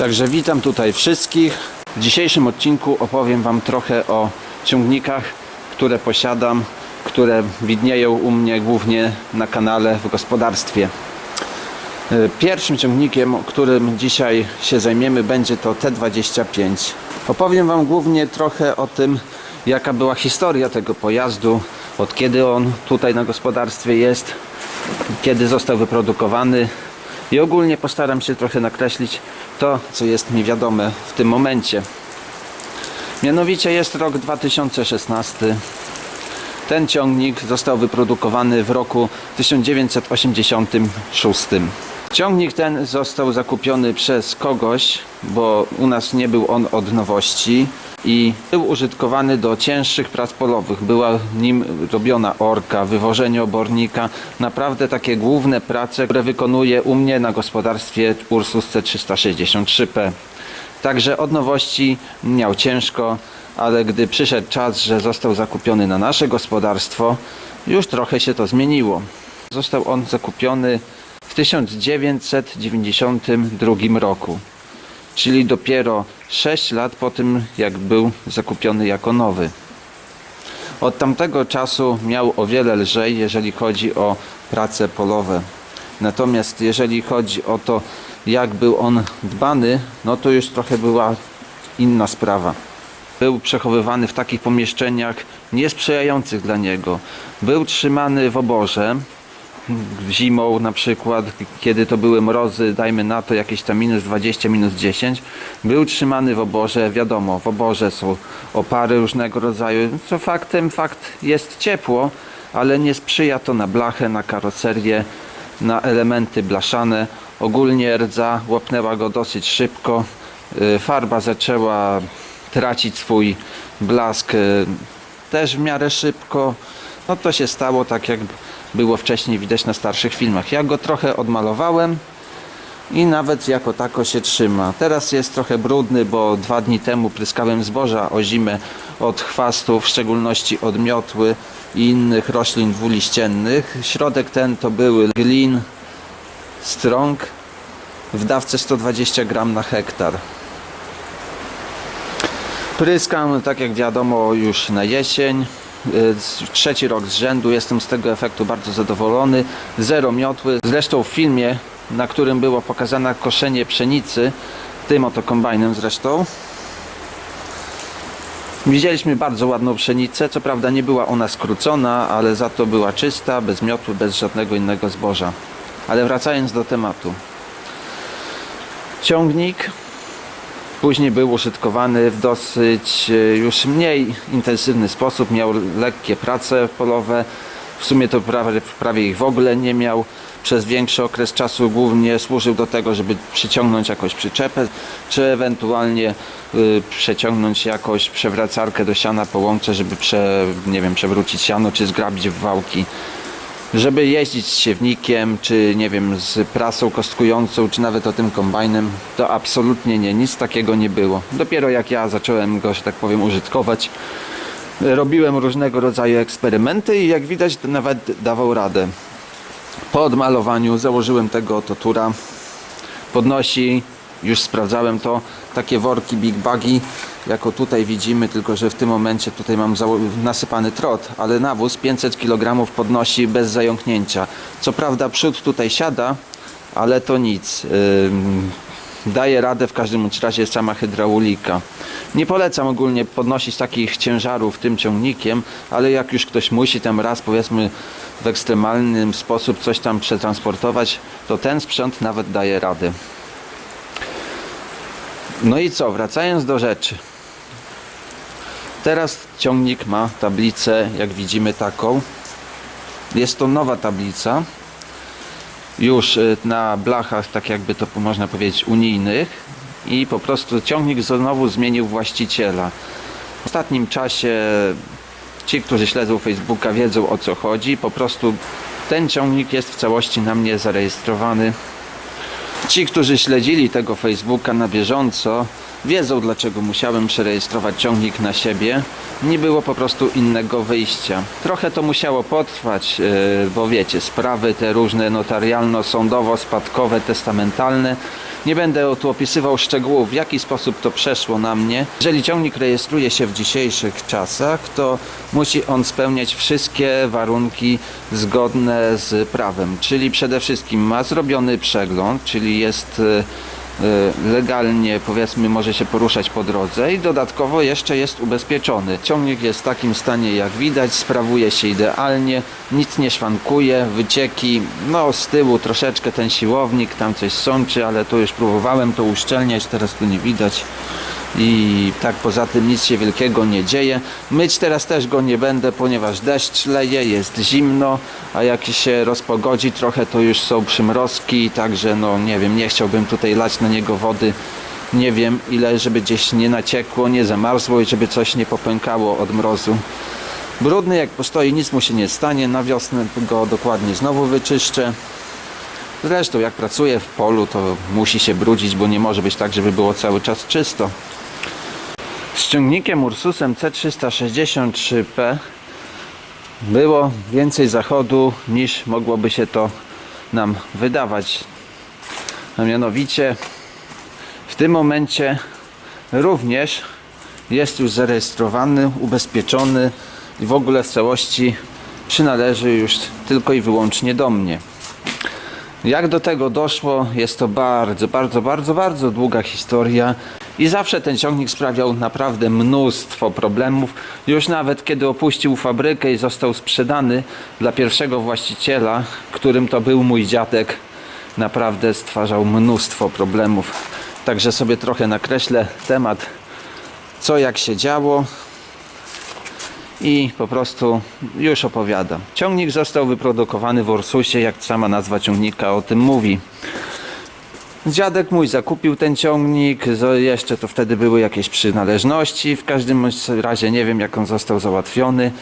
Także witam tutaj wszystkich. W dzisiejszym odcinku opowiem Wam trochę o ciągnikach, które posiadam, które widnieją u mnie głównie na kanale w gospodarstwie. E, Pierwszym ciągnikiem, którym dzisiaj się zajmiemy, będzie to T25. Opowiem Wam głównie trochę o tym, jaka była historia tego pojazdu, od kiedy on tutaj na gospodarstwie jest, kiedy został wyprodukowany i ogólnie postaram się trochę nakreślić to, co jest mi wiadome w tym momencie. Mianowicie jest rok 2016. Ten ciągnik został wyprodukowany w roku 1986. Ciągnik ten został zakupiony przez kogoś, bo u nas nie był on od nowości i był użytkowany do cięższych prac polowych. Była nim robiona orka, wywożenie obornika, naprawdę takie główne prace, które wykonuje u mnie na gospodarstwie Ursus C363P. Także od nowości miał ciężko, ale gdy przyszedł czas, że został zakupiony na nasze gospodarstwo, już trochę się to zmieniło. Został on zakupiony w 1992 roku, czyli dopiero 6 lat po tym, jak był zakupiony jako nowy. Od tamtego czasu miał o wiele lżej, jeżeli chodzi o prace polowe. Natomiast jeżeli chodzi o to, jak był on dbany, no to już trochę była inna sprawa. Był przechowywany w takich pomieszczeniach niesprzyjających dla niego. Był trzymany w oborze, zimą na przykład, kiedy to były mrozy, dajmy na to jakieś tam minus 20, minus 10, był trzymany w oborze, wiadomo, w oborze są opary różnego rodzaju, co faktem, fakt jest ciepło, ale nie sprzyja to na blachę, na karoserię, na elementy blaszane. Ogólnie rdza łapnęła go dosyć szybko, y, farba zaczęła tracić swój blask y, też w miarę szybko. No to się stało tak jak było wcześniej widać na starszych filmach. Ja go trochę odmalowałem i nawet jako tako się trzyma. Teraz jest trochę brudny, bo dwa dni temu pryskałem zboża o zimę od chwastów, w szczególności od miotły i innych roślin dwuliściennych. Środek ten to były glin strong w dawce 120 gram na hektar. Pryskam, tak jak wiadomo, już na jesień. Y, Trzeci rok z rzędu, jestem z tego efektu bardzo zadowolony. Zero miotły. Zresztą w filmie, na którym było pokazane koszenie pszenicy, tym oto kombajnem zresztą, widzieliśmy bardzo ładną pszenicę. Co prawda nie była ona skrócona, ale za to była czysta, bez miotły, bez żadnego innego zboża. Ale wracając do tematu. Ciągnik Później był użytkowany w dosyć e, już mniej intensywny sposób. Miał lekkie prace polowe. W sumie to prawie, prawie ich w ogóle nie miał. Przez większy okres czasu głównie służył do tego, żeby przyciągnąć jakąś przyczepę, czy ewentualnie y, przeciągnąć jakąś przewracarkę do siana po łące, żeby prze, nie wiem, przewrócić siano, czy zgrabić wałki żeby jeździć z siewnikiem, czy nie wiem, z prasą kostkującą, czy nawet o tym kombajnem, to absolutnie nie, nic takiego nie było. Dopiero jak ja zacząłem go, że tak powiem, użytkować, robiłem różnego rodzaju eksperymenty i jak widać nawet dawał radę. Po odmalowaniu założyłem tego oto tura, podnosi, już sprawdzałem to, takie worki big bagi, jako tutaj widzimy, tylko że w tym momencie tutaj mam nasypany trot, ale nawóz 500 kg podnosi bez zająknięcia. Co prawda przód tutaj siada, ale to nic. Daje radę w każdym razie sama hydraulika. Nie polecam ogólnie podnosić takich ciężarów tym ciągnikiem, ale jak już ktoś musi tam raz powiedzmy w ekstremalnym sposób coś tam przetransportować, to ten sprzęt nawet daje radę. No i co, wracając do rzeczy. Teraz ciągnik ma tablicę, jak widzimy taką. Jest to nowa tablica. Już y, na blachach, tak jakby to można powiedzieć, unijnych. I po prostu ciągnik znowu zmienił właściciela. W ostatnim czasie ci, którzy śledzą Facebooka wiedzą o co chodzi. Po prostu ten ciągnik jest w całości na mnie zarejestrowany Ci, którzy śledzili tego Facebooka na bieżąco, wiedzą dlaczego musiałem przerejestrować ciągnik na siebie. Nie było po prostu innego wyjścia. Trochę to musiało potrwać, yy, bo wiecie, sprawy te różne notarialno-sądowo-spadkowe, testamentalne. Nie będę tu opisywał szczegółów, w jaki sposób to przeszło na mnie. Jeżeli ciągnik rejestruje się w dzisiejszych czasach, to musi on spełniać wszystkie warunki zgodne z prawem. Czyli przede wszystkim ma zrobiony przegląd, czyli jest e, e, legalnie powiedzmy może się poruszać po drodze i dodatkowo jeszcze jest ubezpieczony. Ciągnik jest w takim stanie jak widać, sprawuje się idealnie, nic nie szwankuje, wycieki, no z tyłu troszeczkę ten siłownik, tam coś sączy, ale to już próbowałem to uszczelniać, teraz tu nie widać i tak poza tym nic się wielkiego nie dzieje. Myć teraz też go nie będę, ponieważ deszcz leje, jest zimno, a jak się rozpogodzi trochę, to już są przymrozki, także no nie wiem, nie chciałbym tutaj lać na niego wody. Nie wiem ile, żeby gdzieś nie naciekło, nie zamarzło i żeby coś nie popękało od mrozu. Brudny jak postoi, nic mu się nie stanie. Na wiosnę go dokładnie znowu wyczyszczę. Zresztą jak pracuję w polu, to musi się brudzić, bo nie może być tak, żeby było cały czas czysto. Z ciągnikiem Ursusem C363P było więcej zachodu niż mogłoby się to nam wydawać. A mianowicie w tym momencie również jest już zarejestrowany, ubezpieczony i w ogóle w całości przynależy już tylko i wyłącznie do mnie. Jak do tego doszło, jest to bardzo, bardzo, bardzo, bardzo długa historia i zawsze ten ciągnik sprawiał naprawdę mnóstwo problemów. Już nawet kiedy opuścił fabrykę i został sprzedany dla pierwszego właściciela, którym to był mój dziadek, naprawdę stwarzał mnóstwo problemów. Także sobie trochę nakreślę temat, co jak się działo i po prostu już opowiadam. Ciągnik został wyprodukowany w Ursusie, jak sama nazwa ciągnika o tym mówi. Dziadek mój zakupił ten ciągnik, jeszcze to wtedy były jakieś przynależności, w każdym razie nie wiem jak on został załatwiony,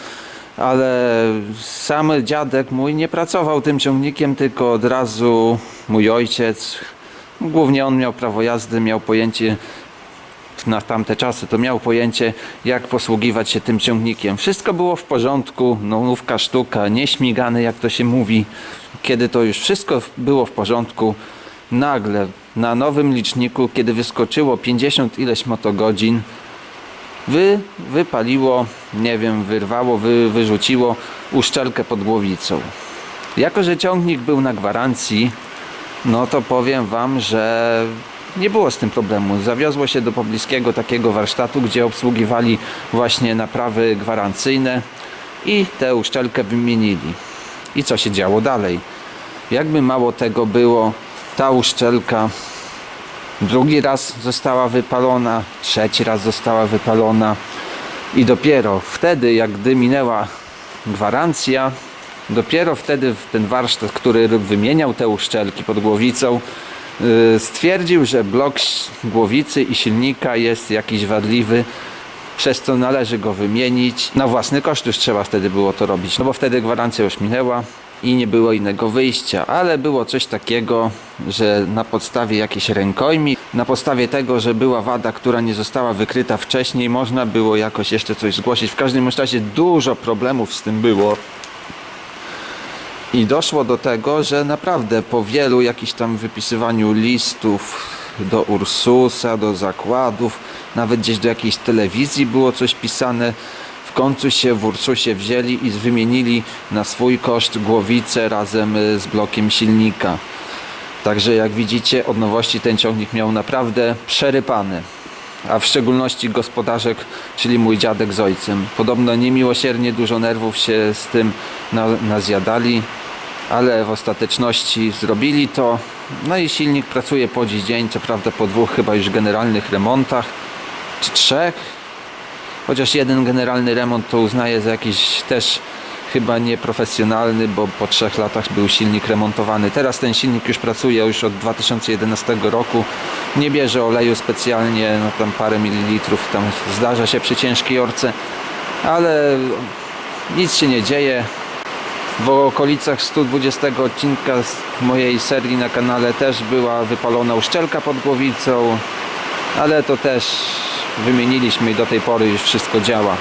ale sam dziadek mój nie pracował tym ciągnikiem, tylko od razu mój ojciec, głównie on miał prawo jazdy, miał pojęcie na tamte czasy, to miał pojęcie, jak posługiwać się tym ciągnikiem. Wszystko było w porządku, no, nówka sztuka, nieśmigany, jak to się mówi. Kiedy to już wszystko było w porządku, nagle na nowym liczniku, kiedy wyskoczyło 50 ileś motogodzin, wy, wypaliło, nie wiem, wyrwało, wy, wyrzuciło uszczelkę pod głowicą. Jako, że ciągnik był na gwarancji, no to powiem Wam, że nie było z tym problemu. Zawiozło się do pobliskiego takiego warsztatu, gdzie obsługiwali właśnie naprawy gwarancyjne i tę uszczelkę wymienili. I co się działo dalej? Jakby mało tego było, ta uszczelka. Drugi raz została wypalona, trzeci raz została wypalona. I dopiero wtedy, jak gdy minęła gwarancja, dopiero wtedy ten warsztat, który wymieniał te uszczelki pod głowicą, yy, stwierdził, że blok głowicy i silnika jest jakiś wadliwy, przez co należy go wymienić. Na własny koszt już trzeba wtedy było to robić, no bo wtedy gwarancja już minęła i nie było innego wyjścia, ale było coś takiego, że na podstawie jakiejś rękojmi, na podstawie tego, że była wada, która nie została wykryta wcześniej, można było jakoś jeszcze coś zgłosić. W każdym razie dużo problemów z tym było. I doszło do tego, że naprawdę po wielu jakichś tam wypisywaniu listów do Ursusa, do zakładów, nawet gdzieś do jakiejś telewizji było coś pisane, w końcu się w Ursusie wzięli i wymienili na swój koszt głowicę razem y, z blokiem silnika. Także jak widzicie od nowości ten ciągnik miał naprawdę przerypany. A w szczególności gospodarzek, czyli mój dziadek z ojcem. Podobno niemiłosiernie dużo nerwów się z tym na, nazjadali, ale w ostateczności zrobili to. No i silnik pracuje po dziś dzień, co prawda po dwóch chyba już generalnych remontach, czy trzech. Chociaż jeden generalny remont to uznaję za jakiś też chyba nieprofesjonalny, bo po trzech latach był silnik remontowany. Teraz ten silnik już pracuje już od 2011 roku. Nie bierze oleju specjalnie, no tam parę mililitrów tam zdarza się przy ciężkiej orce, ale nic się nie dzieje. W okolicach 120 odcinka z mojej serii na kanale też była wypalona uszczelka pod głowicą, ale to też wymieniliśmy i do tej pory już wszystko działa.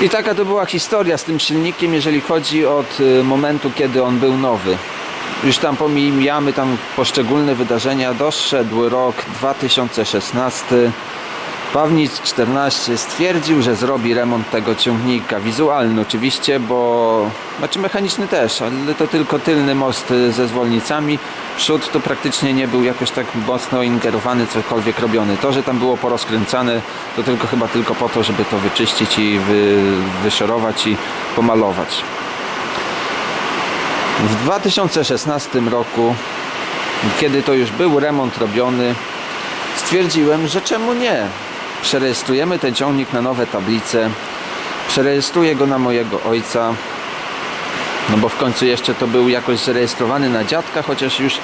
I taka to była historia z tym silnikiem, jeżeli chodzi od y, momentu, kiedy on był nowy. Już tam pomijamy tam poszczególne wydarzenia. Doszedł rok 2016. Pawnic 14 stwierdził, że zrobi remont tego ciągnika. Wizualny oczywiście, bo znaczy mechaniczny też, ale to tylko tylny most y, ze zwolnicami. Przód to praktycznie nie był jakoś tak mocno ingerowany, cokolwiek robiony. To, że tam było porozkręcane, to tylko chyba tylko po to, żeby to wyczyścić i wy, wyszorować i pomalować. W 2016 roku, kiedy to już był remont robiony, stwierdziłem, że czemu nie? Przerejestrujemy ten ciągnik na nowe tablice, przerejestruję go na mojego ojca, no bo w końcu jeszcze to był jakoś zarejestrowany na dziadka, chociaż już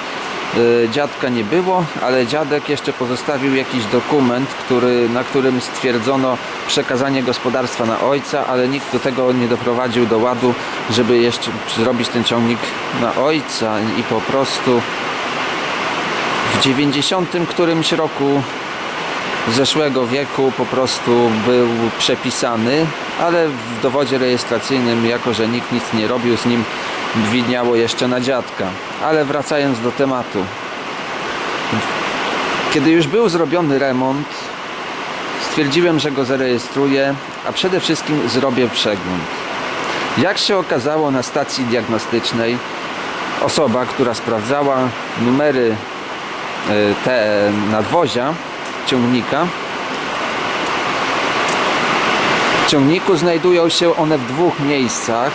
y, dziadka nie było, ale dziadek jeszcze pozostawił jakiś dokument, który, na którym stwierdzono przekazanie gospodarstwa na ojca, ale nikt do tego nie doprowadził do ładu, żeby jeszcze zrobić ten ciągnik na ojca i po prostu w 90 którymś roku zeszłego wieku po prostu był przepisany, ale w dowodzie rejestracyjnym, jako że nikt nic nie robił z nim, widniało jeszcze na dziadka. Ale wracając do tematu. Kiedy już był zrobiony remont, stwierdziłem, że go zarejestruję, a przede wszystkim zrobię przegląd. Jak się okazało na stacji diagnostycznej, osoba, która sprawdzała numery e, te nadwozia ciągnika. W ciągniku znajdują się one w dwóch miejscach.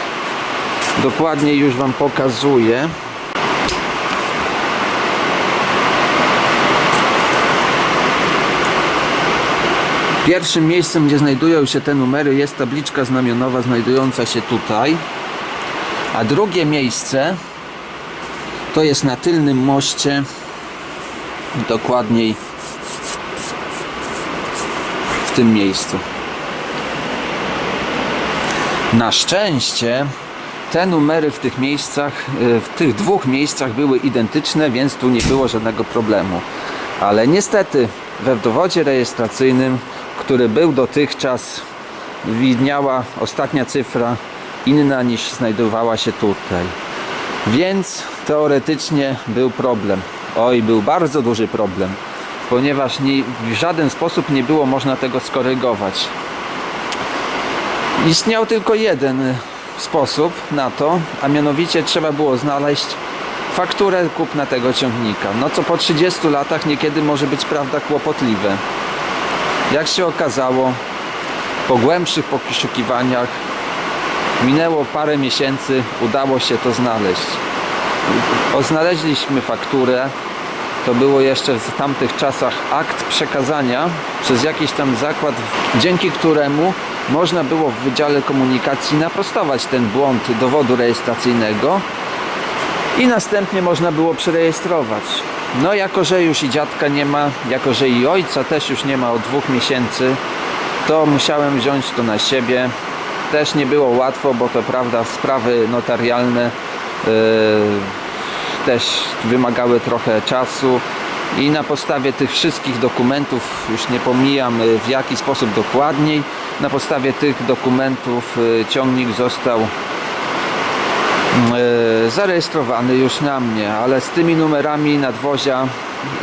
Dokładnie już Wam pokazuję. Pierwszym miejscem, gdzie znajdują się te numery, jest tabliczka znamionowa znajdująca się tutaj. A drugie miejsce to jest na tylnym moście, dokładniej w tym miejscu. Na szczęście te numery w tych miejscach, y, w tych dwóch miejscach były identyczne, więc tu nie było żadnego problemu. Ale niestety we dowodzie rejestracyjnym, który był dotychczas, widniała ostatnia cyfra inna niż znajdowała się tutaj. Więc teoretycznie był problem. Oj, był bardzo duży problem, ponieważ nie, w żaden sposób nie było można tego skorygować. Istniał tylko jeden sposób na to, a mianowicie trzeba było znaleźć fakturę kupna tego ciągnika. No co po 30 latach niekiedy może być prawda kłopotliwe. Jak się okazało, po głębszych poszukiwaniach minęło parę miesięcy, udało się to znaleźć. Znaleźliśmy fakturę. To było jeszcze w tamtych czasach akt przekazania przez jakiś tam zakład, dzięki któremu można było w Wydziale Komunikacji naprostować ten błąd dowodu rejestracyjnego i następnie można było przerejestrować. No jako, że już i dziadka nie ma, jako, że i ojca też już nie ma od dwóch miesięcy, to musiałem wziąć to na siebie. Też nie było łatwo, bo to prawda, sprawy notarialne yy, też wymagały trochę czasu i na podstawie tych wszystkich dokumentów, już nie pomijam y, w jaki sposób dokładniej, na podstawie tych dokumentów y, ciągnik został y, zarejestrowany już na mnie, ale z tymi numerami nadwozia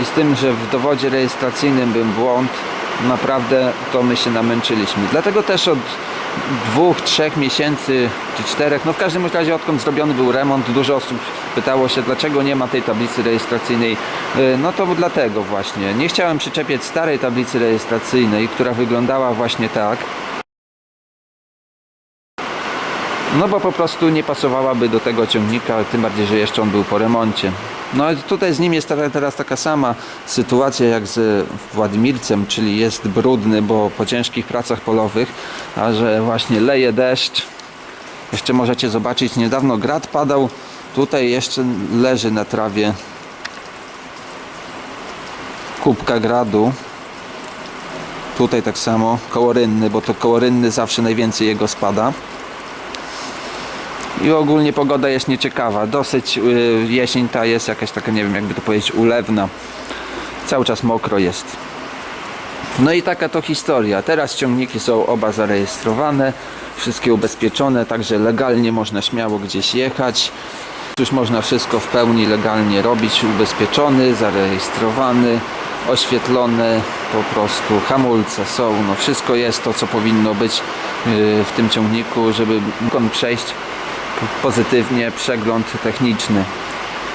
i z tym, że w dowodzie rejestracyjnym był błąd, naprawdę to my się namęczyliśmy. Dlatego też od dwóch, trzech miesięcy czy czterech, no w każdym razie odkąd zrobiony był remont, dużo osób pytało się, dlaczego nie ma tej tablicy rejestracyjnej. Yy, No to dlatego właśnie. Nie chciałem przyczepiać starej tablicy rejestracyjnej, która wyglądała właśnie tak. No bo po prostu nie pasowałaby do tego ciągnika, tym bardziej, że jeszcze on był po remoncie. No i tutaj z nim jest teraz- taka sama sytuacja jak z Władimircem, czyli jest brudny, bo po ciężkich pracach polowych, a że właśnie leje deszcz. Jeszcze możecie zobaczyć, niedawno grad padał, tutaj jeszcze leży na trawie kubka gradu. Tutaj tak samo koło rynny, bo to koło rynny zawsze najwięcej jego spada. I ogólnie pogoda jest nieciekawa. Dosyć y, jesień ta jest jakaś taka, nie wiem jakby to powiedzieć, ulewna. Cały czas mokro jest. No i taka to historia. Teraz ciągniki są oba zarejestrowane, wszystkie ubezpieczone, także legalnie można śmiało gdzieś jechać. Już można wszystko w pełni legalnie robić. Ubezpieczony, zarejestrowany, oświetlone po prostu. Hamulce są, no wszystko jest to, co powinno być yy, w tym ciągniku, żeby mógł on przejść pozytywnie przegląd techniczny.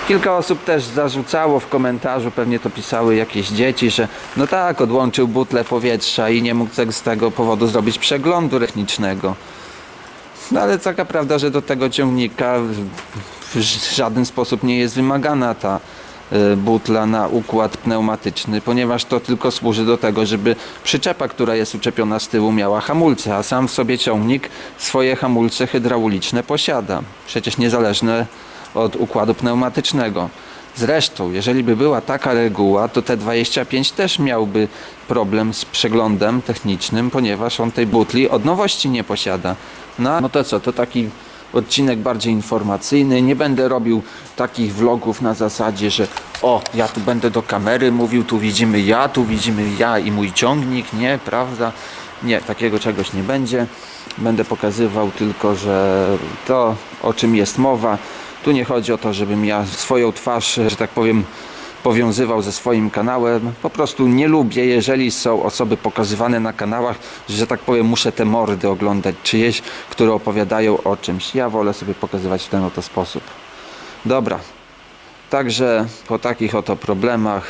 Kilka osób też zarzucało w komentarzu, pewnie to pisały jakieś dzieci, że no tak, odłączył butlę powietrza i nie mógł tak z tego powodu zrobić przeglądu technicznego. No ale taka prawda, że do tego ciągnika w żaden sposób nie jest wymagana ta butla na układ pneumatyczny, ponieważ to tylko służy do tego, żeby przyczepa, która jest uczepiona z tyłu miała hamulce, a sam w sobie ciągnik swoje hamulce hydrauliczne posiada. Przecież niezależne od układu pneumatycznego. Zresztą, jeżeli by była taka reguła, to T25 też miałby problem z przeglądem technicznym, ponieważ on tej butli od nowości nie posiada. No, no to co, to taki odcinek bardziej informacyjny. Nie będę robił takich vlogów na zasadzie, że o, ja tu będę do kamery mówił, tu widzimy ja, tu widzimy ja i mój ciągnik, nie, prawda? Nie, takiego czegoś nie będzie. Będę pokazywał tylko, że to, o czym jest mowa, tu nie chodzi o to, żebym ja swoją twarz, że tak powiem, powiązywał ze swoim kanałem. Po prostu nie lubię, jeżeli są osoby pokazywane na kanałach, że tak powiem, muszę te mordy oglądać czyjeś, które opowiadają o czymś. Ja wolę sobie pokazywać w ten oto sposób. Dobra. Także po takich oto problemach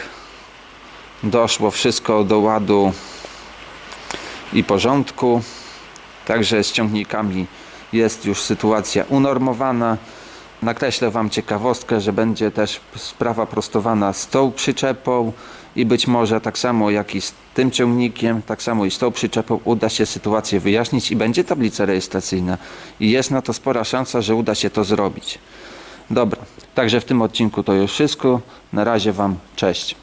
doszło wszystko do ładu i porządku. Także z ciągnikami jest już sytuacja unormowana. Nakreślę Wam ciekawostkę, że będzie też sprawa prostowana z tą przyczepą i być może tak samo jak i z tym ciągnikiem, tak samo i z tą przyczepą uda się sytuację wyjaśnić i będzie tablica rejestracyjna. I jest na to spora szansa, że uda się to zrobić. Dobra, także w tym odcinku to już wszystko. Na razie Wam cześć.